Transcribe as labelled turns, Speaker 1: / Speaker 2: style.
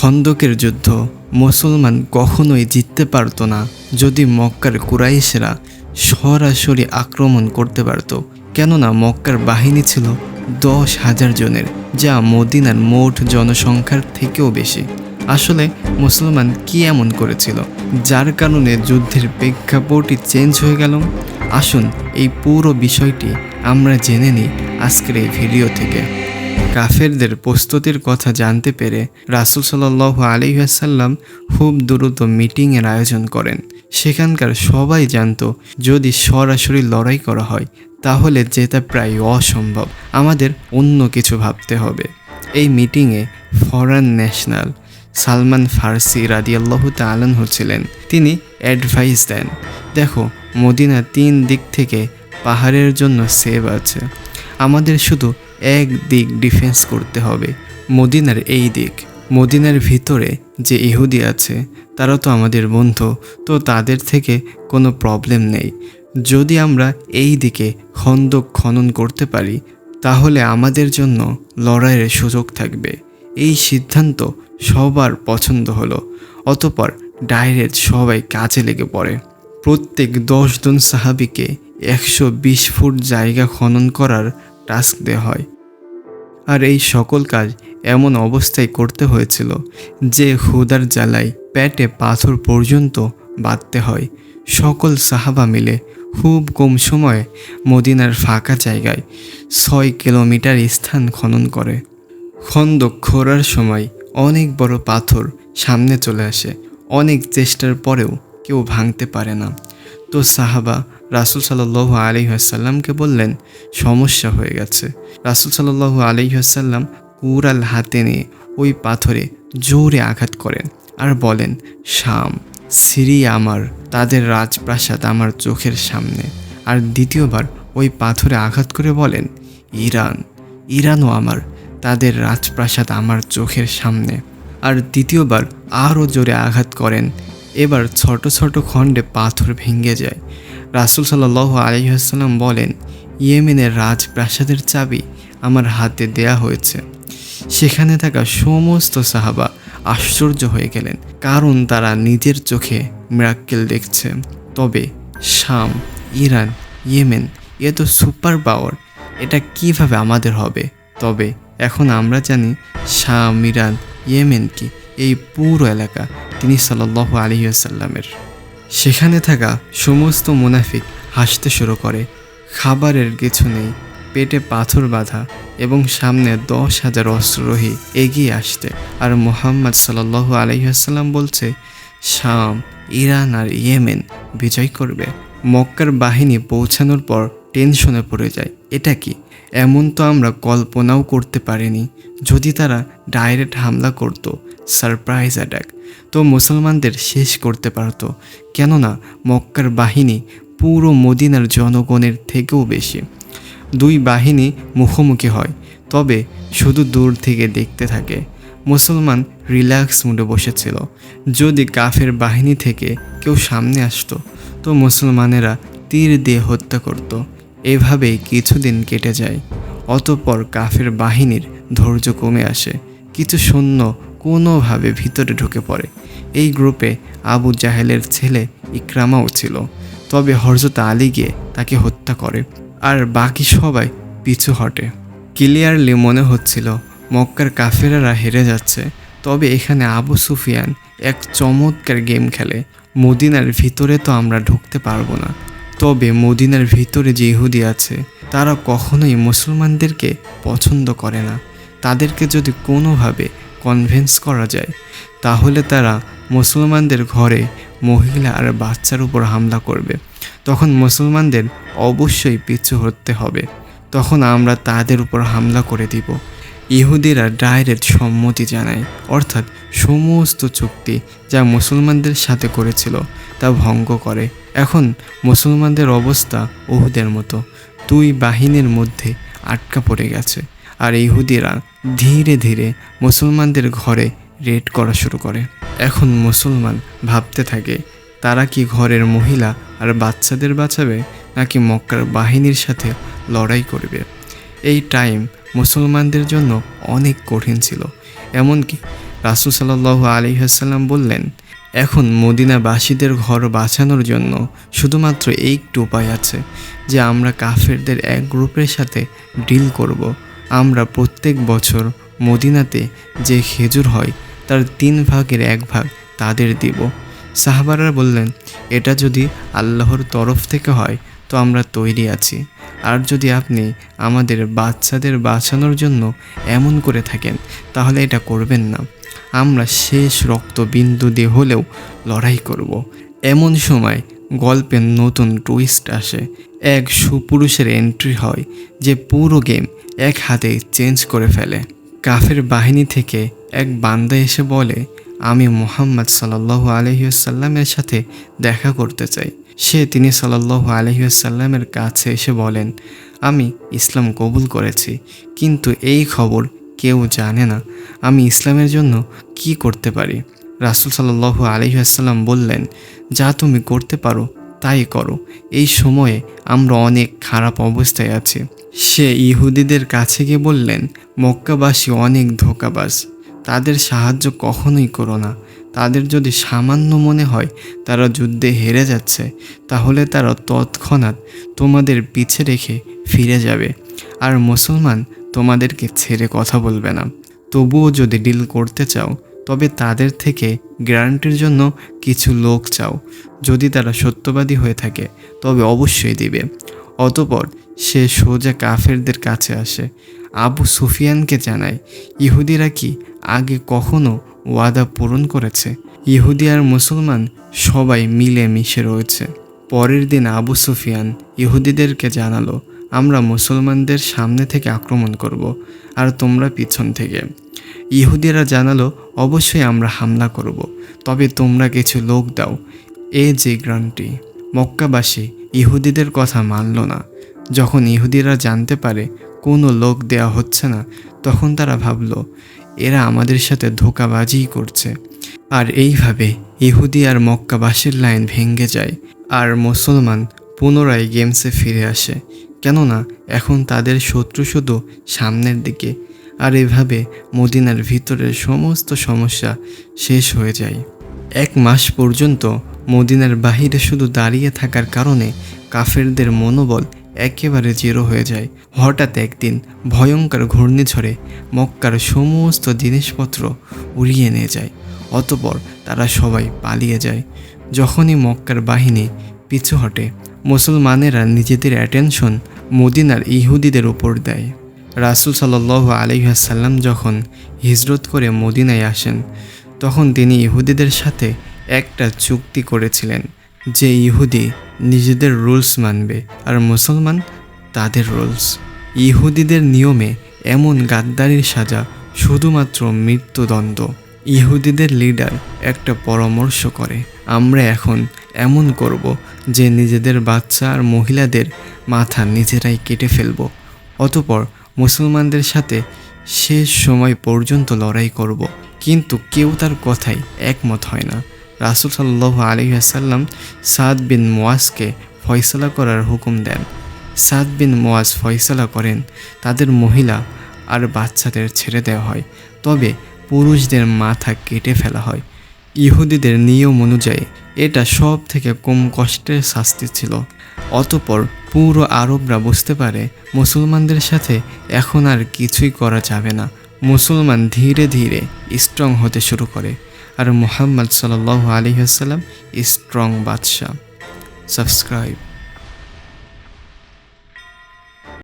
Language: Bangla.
Speaker 1: খন্দকের যুদ্ধ মুসলমান কখনোই জিততে পারতো না। যদি মক্কার কুরাইশরা সরাসরি আক্রমণ করতে পারত, কেননা মক্কার বাহিনী ছিল দশ হাজার জনের, যা মদিনার মোট জনসংখ্যার থেকেও বেশি। আসলে মুসলমান কি এমন করেছিল? যার কারণে যুদ্ধের প্রেক্ষাপটই চেঞ্জ হয়ে গেল? আসুন এই পুরো বিষয়টি আমরা জেনে নিই আজকের এই ভিডিও থেকে। কাফেরদের প্রস্তুতির কথা জানতে পেরে রাসুল সাল্লাহ আলিহাসাল্লাম খুব দ্রুত মিটিংয়ের আয়োজন করেন। সেখানকার সবাই জানত, যদি সরাসরি লড়াই করা হয়, তাহলে জেতা প্রায় অসম্ভব, আমাদের অন্য কিছু ভাবতে হবে। এই মিটিংয়ে ফরেন ন্যাশনাল সালমান ফার্সি রাদিয়াল্লাহু তালানহু ছিলেন। তিনি অ্যাডভাইস দেন, দেখো, মদিনা তিন দিক থেকে পাহাড়ের জন্য সেভ আছে। আমাদের শুধু এক দিক ডিফেন্স করতে হবে, মদিনার এই দিক। মদিনার ভিতরে যে ইহুদি আছে, তারা তো আমাদের বন্ধু, তো তাদের থেকে কোনো প্রবলেম নেই। যদি আমরা এই দিকে খন্দক খনন করতে পারি, তাহলে আমাদের জন্য লড়াইয়ের সুযোগ থাকবে। এই সিদ্ধান্ত সবার পছন্দ হলো, অতপর ডাইরেক্ট সবাই কাজে লেগে পড়ে। প্রত্যেক দশজন সাহাবিকে একশো বিশ ফুট জায়গা খনন করার টাস্ক দেওয়া হয়। আর এই সকল কাজ এমন অবস্থায় করতে হয়েছিল যে হুদার জ্বালায় পেটে পাথর পর্যন্ত বাঁধতে হয়। সকল সাহাবা মিলে খুব কম সময়ে মদিনার ফাঁকা জায়গায় ছয় কিলোমিটার স্থান খনন করে। খন্দক খোঁড়ার সময় অনেক বড় পাথর সামনে চলে আসে। অনেক চেষ্টার পরেও কেউ ভাঙতে পারে না। তো সাহাবা রাসুল সাল্লাহ আলিহাসাল্লামকে বললেন, সমস্যা হয়ে গেছে। রাসুল সাল্লাহ আলিহাসাল্লাম কুড়াল হাতে নিয়ে ওই পাথরে জোরে আঘাত করেন আর বলেন, শাম, সিরিয়া আমার, তাদের রাজপ্রাসাদ আমার চোখের সামনে। আর দ্বিতীয়বার ওই পাথরে আঘাত করে বলেন, ইরান, ইরানও আমার, তাদের রাজপ্রাসাদ আমার চোখের সামনে। আর দ্বিতীয়বার আরও জোরে আঘাত করেন এবার ছোট ছোট খণ্ডে পাথর ভেঙে যায়। রাসুল সাল্লাহ আলহিহাস্লাম বলেন, ইয়েমেনের রাজপ্রাসাদের চাবি আমার হাতে দেয়া হয়েছে। সেখানে থাকা সমস্ত সাহাবা আশ্চর্য হয়ে গেলেন, কারণ তারা নিজের চোখে মিরাক্কেল দেখছে। তবে শাম, ইরান, ইয়েমেন, এ তো সুপার পাওয়ার, এটা কীভাবে আমাদের হবে? তবে এখন আমরা জানি শাম, ইরান, ইয়েমেন কি এই পুরো এলাকা তিনি সাল্লাহ আলহিউসাল্লামের সেখানে থাকা সমস্ত মুনাফিক হাসতে শুরু করে, খাবারের কিছু নেই, পেটে পাথর বাঁধা এবং সামনে দশ হাজার অস্ত্ররোহী এগিয়ে আসতে। আর মোহাম্মদ সাল্লাহ আলহিহাসাল্লাম বলছে, শাম, ইরান আর ইয়েমেন বিজয় করবে। মক্কার বাহিনী পৌঁছানোর পর টেনশনে পড়ে যায়। এটা কি? এমন তো আমরা কল্পনাও করতে পারিনি। যদি তারা ডাইরেক্ট হামলা করত সারপ্রাইজ অ্যাটাক। তো মুসলমানদের শেষ করতে পারত কেননা মক্কার বাহিনী পুরো মদিনার জনগণের থেকেও বেশি। দুই বাহিনী মুখোমুখি হয়, তবে শুধু দূর থেকে দেখতে থাকে। মুসলমান রিল্যাক্স মুডে বসেছিল। যদি কাফের বাহিনী থেকে কেউ সামনে আসতো, তো মুসলমানেরা তীর দিয়ে হত্যা করত। এভাবেই কিছুদিন কেটে যায়। অতপর কাফের বাহিনীর ধৈর্য কমে আসে। কিছু সৈন্য কোনোভাবে ভিতরে ঢুকে পড়ে। এই গ্রুপে আবু জাহেলের ছেলে ইকরামাও ছিল। তবে হরজত আলী গিয়ে তাকে হত্যা করে, আর বাকি সবাই পিছু হটে। ক্লিয়ারলি মনে হচ্ছিল, মক্কার কাফেরারা হেরে যাচ্ছে। তবে এখানে আবু সুফিয়ান এক চমৎকার গেম খেলে। মদিনার ভিতরে তো আমরা ঢুকতে পারব না। তবে মদিনার ভিতরে যে ইহুদি আছে, তারা কখনোই মুসলমানদেরকে পছন্দ করে না। তাদেরকে যদি কোনোভাবে কনভিন্স করা যায়, তাহলে তারা মুসলমানদের ঘরে মহিলা আর বাচ্চার উপর হামলা করবে। তখন মুসলমানদের অবশ্যই পিছু হতে হবে। তখন আমরা তাদের উপর হামলা করে দিব। ইহুদিরা ডাইরেক্ট সম্মতি জানায়, অর্থাৎ সমস্ত চুক্তি যা মুসলমানদের সাথে করেছিল তা ভঙ্গ করে। এখন মুসলমানদের অবস্থা উহুদের মতো। দুই বাহিনীর মধ্যে আটকা পড়ে গেছে। আর ইহুদিরা ধীরে ধীরে মুসলমানদের ঘরে রেড করা শুরু করে এখন মুসলমান ভাবতে থাকে, তারা কি ঘরের মহিলা আর বাচ্চাদের বাঁচাবে নাকি মক্কার বাহিনীর সাথে লড়াই করবে এই টাইম মুসলমানদের জন্য অনেক কঠিন ছিল এমনকি রাসুল সাল্লাহ আলহিহাসাল্লাম বললেন, এখন মদিনাবাসীদের ঘর বাঁচানোর জন্য শুধুমাত্র একটু উপায় আছে, যে আমরা কাফেরদের এক গ্রুপের সাথে ডিল করব। আমরা প্রত্যেক বছর মদিনাতে যে খেজুর হয়, তার তিন ভাগের এক ভাগ তাদের দিব। সাহাবারা বললেন, এটা যদি আল্লাহর তরফ থেকে হয়, তো আমরা তৈরি আছি। আর যদি আপনি আমাদের বাচ্চাদের বাঁচানোর জন্য এমন করে থাকেন, তাহলে এটা করবেন না। আমরা শেষ রক্তবিন্দু দিয়ে হলেও লড়াই করব। এমন সময় গল্পের নতুন টুইস্ট আসে। এক সুপুরুষের এন্ট্রি হয়, যে পুরো গেম এক হাতে চেঞ্জ করে ফেলে। কাফের বাহিনী থেকে এক বান্দা এসে বলে, আমি মোহাম্মদ সাল্লাহ আলহিউসাল্লামের সাথে দেখা করতে চাই। সে তিনি সাল্লাহ আলহিউসাল্লামের কাছে এসে বলেন, আমি ইসলাম কবুল করেছি, কিন্তু এই খবর কেউ জানে না। আমি ইসলামের জন্য কি করতে পারি? রাসুল সাল্লাহ আলহিহাসাল্লাম বললেন, যা তুমি করতে পারো তাই করো। এই সময়ে আমরা অনেক খারাপ অবস্থায় আছি। সে ইহুদিদের কাছে গিয়ে বললেন, মক্কাবাসী অনেক ধোকাবাজ। তাদের সাহায্য কখনোই করো না। তাদের যদি সামান্য মনে হয় তারা যুদ্ধে হেরে যাচ্ছে, তাহলে তারা তৎক্ষণাৎ তোমাদের পিছে রেখে ফিরে যাবে। আর মুসলমান তোমাদেরকে ছেড়ে কথা বলবে না। তবুও যদি ডিল করতে চাও, তবে তাদের থেকে গ্যারান্টির জন্য কিছু লোক চাও। যদি তারা সত্যবাদী হয়ে থাকে, তবে অবশ্যই দিবে। অতপর সে সোজা কাফেরদের কাছে আসে। আবু সুফিয়ানকে জানায়, ইহুদিরা কি আগে কখনো ওয়াদা পূরণ করেছে? ইহুদি আর মুসলমান সবাই মিলে মিশে রয়েছে। পরের দিন আবু সুফিয়ান ইহুদিদেরকে জানালো আমরা মুসলমানদের সামনে থেকে আক্রমণ করব আর তোমরা পিছন থেকে। ইহুদিরা জানালো, অবশ্যই আমরা হামলা করব, তবে তোমরা কিছু লোক দাও। এ যে গ্রান্টি মক্কাবাসী ইহুদিদের কথা মানল না। যখন ইহুদিরা জানতে পারে কোনো লোক দেয়া হচ্ছে না, তখন তারা ভাবল, এরা আমাদের সাথে ধোকাবাজিই করছে। আর এইভাবে ইহুদি আর মক্কাবাসীর লাইন ভেঙে যায়, আর মুসলমান পুনরায় গেমসে ফিরে আসে। কেননা এখন তাদের শত্রু শুধু সামনের দিকে, আর এভাবে মদিনার ভিতরের সমস্ত সমস্যা শেষ হয়ে যায়। এক মাস পর্যন্ত মদিনার বাহিরে শুধু দাঁড়িয়ে থাকার কারণে কাফেরদের মনোবল একেবারে জিরো হয়ে যায়। হঠাৎ একদিন ভয়ঙ্কর ঘূর্ণিঝড়ে মক্কার সমস্ত জিনিসপত্র উড়িয়ে নিয়ে যায়, অতপর তারা সবাই পালিয়ে যায়। যখনই মক্কার বাহিনী পিছু হটে মুসলমানেরা নিজেদের অ্যাটেনশন মদিনার ইহুদিদের উপর দেয়। রাসুল সাল্লাহ আলহাসাল্লাম যখন হিজরত করে মদিনায় আসেন, তখন তিনি ইহুদিদের সাথে একটা চুক্তি করেছিলেন যে ইহুদি নিজেদের রুলস মানবে আর মুসলমান তাদের রুলস। ইহুদিদের নিয়মে এমন গাদ্দারির সাজা শুধুমাত্র মৃত্যুদণ্ড। ইহুদিদের লিডার একটা পরামর্শ করে, আমরা এখন এমন করব যে নিজেদের বাচ্চা আর মহিলাদের মাথা নিজেরাই কেটে ফেলব। অতপর মুসলমানদের সাথে শেষ সময় পর্যন্ত লড়াই করব। কিন্তু কেউ তার কথাই একমত হয় না। রাসুল সাল্লাহ আলহাসাল্লাম সাদ বিন মোয়াজকে ফয়সলা করার হুকুম দেন। সাদ বিন মোয়াজ ফয়সলা করেন, তাদের মহিলা আর বাচ্চাদের ছেড়ে দেওয়া হয়। তবে পুরুষদের মাথা কেটে ফেলা হয়। ইহুদিদের নিয়ম অনুযায়ী এটা সব থেকে কম কষ্টের শাস্তি ছিল। অতপর পুরো আরবরা বুঝতে পারে, মুসলমানদের সাথে এখন আর কিছুই করা যাবে না। মুসলমান ধীরে ধীরে স্ট্রং হতে শুরু করে আর মোহাম্মদ সাল্লাহ আলী আসসালাম স্ট্রং বাদশাহ। সাবস্ক্রাইব